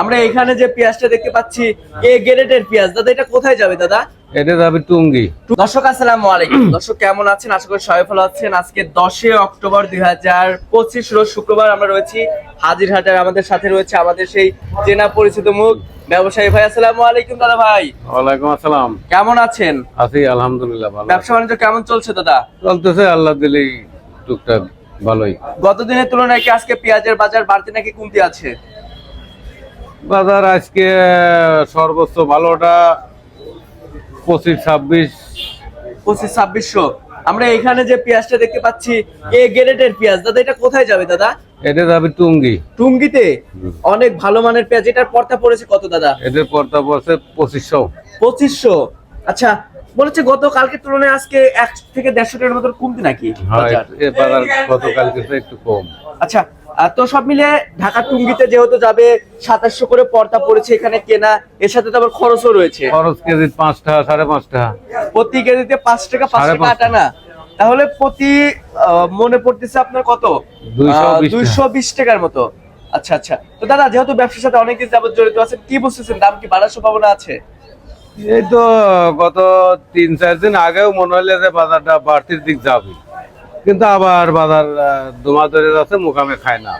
আমরা এখানে যে পেঁয়াজটা দেখতে পাচ্ছি এ গ্রেডের পেঁয়াজ। দাদা এটা কোথায় যাবে দাদা? এটা যাবে টুঙ্গি। দর্শক আসসালামু আলাইকুম। দর্শক কেমন আছেন? আশা করি সবাই ভালো আছেন। আজকে দশই অক্টোবর দুই হাজার পঁচিশ রোজ শুক্রবার আমরা রয়েছি হাজিরহাটের আমাদের সাথে রয়েছে আমাদের সেই চেনা পরিচিত মুখ ব্যবসায়ী ভাই। আসসালামু আলাইকুম দাদা ভাই। ওয়ালাইকুম আসসালাম। কেমন আছেন? আছি আলহামদুলিল্লাহ ভালো ব্যবসা বাণিজ্য কেমন চলছে দাদা? চলতেছে আল্লাহ দিলেই টুকটাক ভালোই। গতদিনের তুলনায় কি আজকে পেঁয়াজের বাজার বাড়তি নাকি কমতি আছে? বাজার আজকে সর্বোচ্চ ভালোটা পঁচিশ ছাব্বিশ। পঁচিশ ছাব্বিশশো। আমরা এখানে যে পেঁয়াজটা দেখতে পাচ্ছি এ গ্রেডের পেঁয়াজ। দাদা এটা কোথায় যাবে দাদা? এটা যাবে টুঙ্গি। টুঙ্গিতে? অনেক ভালো মানের পেঁয়াজ। এটার পর্তা পড়েছে কত দাদা? এদের পর্দা পড়ছে পঁচিশশো। পঁচিশশো। আচ্ছা বলেছে গত কালকের তুলনায় আজকে এক থেকে দেড়শো টাকার মতো কমতি নাকি বাজার? গতকালকে একটু কম। আচ্ছা তো সব মিলে ঢাকা টুঙ্গিতে যেহেতু যাবে সাতাশশো করে পর্দা পড়েছে এখানে কেনা। এর সাথে তো আবার খরচও রয়েছে। খরচ কেজি পাঁচ টাকা সাড়ে পাঁচ টাকা প্রতি কেজিতে পাঁচ টাকা পাঁচ সাড়ে টাকা পাঁচ আটা না তাহলে প্রতি আহ, মনে পড়তেছে আপনার কত? 220 দুইশো বিশ টাকার মতো। আচ্ছা আচ্ছা। তো দাদা যেহেতু ব্যবসার সাথে অনেকদিন যাবত জড়িত আছেন কি বুঝতেছেন? দাম কি বাড়ার সম্ভাবনা আছে? এই তো গত তিন চার দিন আগেও মনে হলে যে বাজারটা বাড়তির দিক যাবে। কিন্তু আবার বাজার দোমা ধরে যাচ্ছে মুখামে খায় না।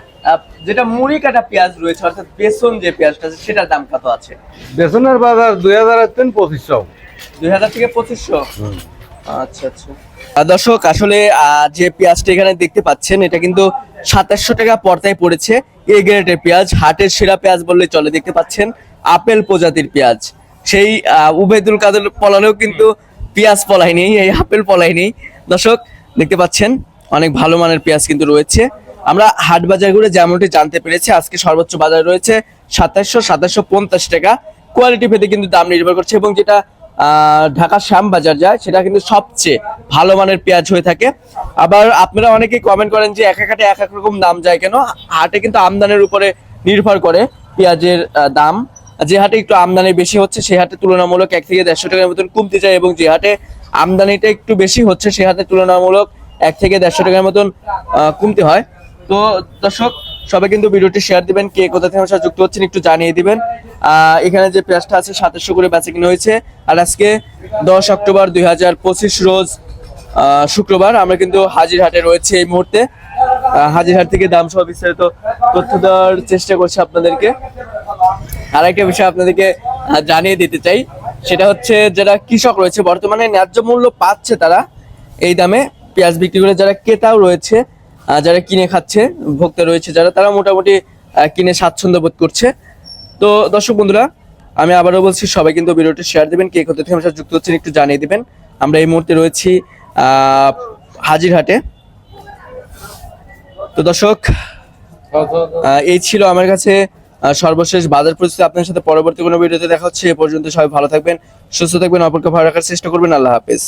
যেটা মুড়ি কাটা পেঁয়াজ রয়েছে অর্থাৎ বেসন যে পেঁয়াজটা আছে সেটার দাম কত আছে? বেসনের বাজার দুই হাজার তিন পঁচিশশো। দুই হাজার থেকে পঁচিশশো? আচ্ছা আচ্ছা। দর্শক আসলে যে পেঁয়াজটা এখানে দেখতে পাচ্ছেন এটা কিন্তু সাতাশশো টাকা পর্দায় পড়েছে। এ গ্রেডের পেঁয়াজ হাটের সেরা পেঁয়াজ বললে চলে দেখতে পাচ্ছেন আপেল প্রজাতির পেঁয়াজ। সেই উবেদুল কাদের পলানেও কিন্তু পেঁয়াজ পলাই নেই এই আপেল পলাই নেই দর্শক দেখতে পাচ্ছেন, অনেক ভালো মানের পেঁয়াজ কিন্তু রয়েছে। আমরা হাট বাজার ঘুরে যেমনটি জানতে পেরেছি, আজকে সর্বোচ্চ বাজার রয়েছে সাতাশশো সাতাশশো পঞ্চাশ টাকা। কোয়ালিটি ভেদে কিন্তু দাম নির্ভর করছে এবং যেটা ঢাকা শ্যাম বাজার যায়, সেটা কিন্তু সবচেয়ে ভালো মানের পেঁয়াজ হয়ে থাকে। আবার আপনারা অনেকেই কমেন্ট করেন যে এক এক এক এক রকম দাম যায় কেন? হাটে কিন্তু আমদানির উপরে নির্ভর করে পেঁয়াজের দাম। যে হাটে একটু আমদানি বেশি হচ্ছে সে হাটে তুলনামূলক এক থেকে দেড়শো টাকার মতন কমতে যায় এবং যে হাটে আমদানিটা একটু বেশি হচ্ছে সে হাটে তুলনামূলক এক থেকে দেড়শো টাকার মতন কমতে হয়। তো দর্শক, সবাই কিন্তু ভিডিওটি শেয়ার দিবেন, কে কোথা থেকে আমার যুক্ত হচ্ছেন একটু জানিয়ে দিবেন। এখানে যে পেঁয়াজটা আছে, সাতাশশো করে বেচা কিনে হয়েছে। আর আজকে দশ অক্টোবর দুই হাজার পঁচিশ রোজ শুক্রবার আমরা কিন্তু হাজিরহাটে রয়েছে এই মুহূর্তে। হাজিরহাট থেকে দাম সহ বিস্তারিত তথ্য দেওয়ার চেষ্টা করছি আপনাদেরকে। আর একটা বিষয় আপনাদেরকে জানিয়ে দিতে চাই। সেটা হচ্ছে যারা কৃষক রয়েছে, বর্তমানে ন্যায্য মূল্য পাচ্ছে তারা এই দামে পেঁয়াজ বিক্রি করে। যারা ক্রেতাও রয়েছে যারা কিনে খাচ্ছে, ভোক্তা রয়েছে যারা, তারা মোটামুটি কিনে স্বাচ্ছন্দ্য বোধ করছে। তো দর্শক বন্ধুরা, আমি আবারও বলছি, সবাই কিন্তু ভিডিওটি শেয়ার দিবেন, কে কোথা থেকে আমার যুক্ত হচ্ছেন একটু জানিয়ে দেবেন। আমরা এই মুহূর্তে রয়েছি হাজিরহাটে। তো দর্শক এই ছিল আমার কাছে সর্বশেষ বাজার পরিস্থিতি আপনার সাথে পরবর্তী কোনো ভিডিওতে দেখা হচ্ছে এ পর্যন্ত সবাই ভালো থাকবেন, সুস্থ থাকবেন অপরকে ভালো রাখার চেষ্টা করবেন। আল্লাহ হাফেজ।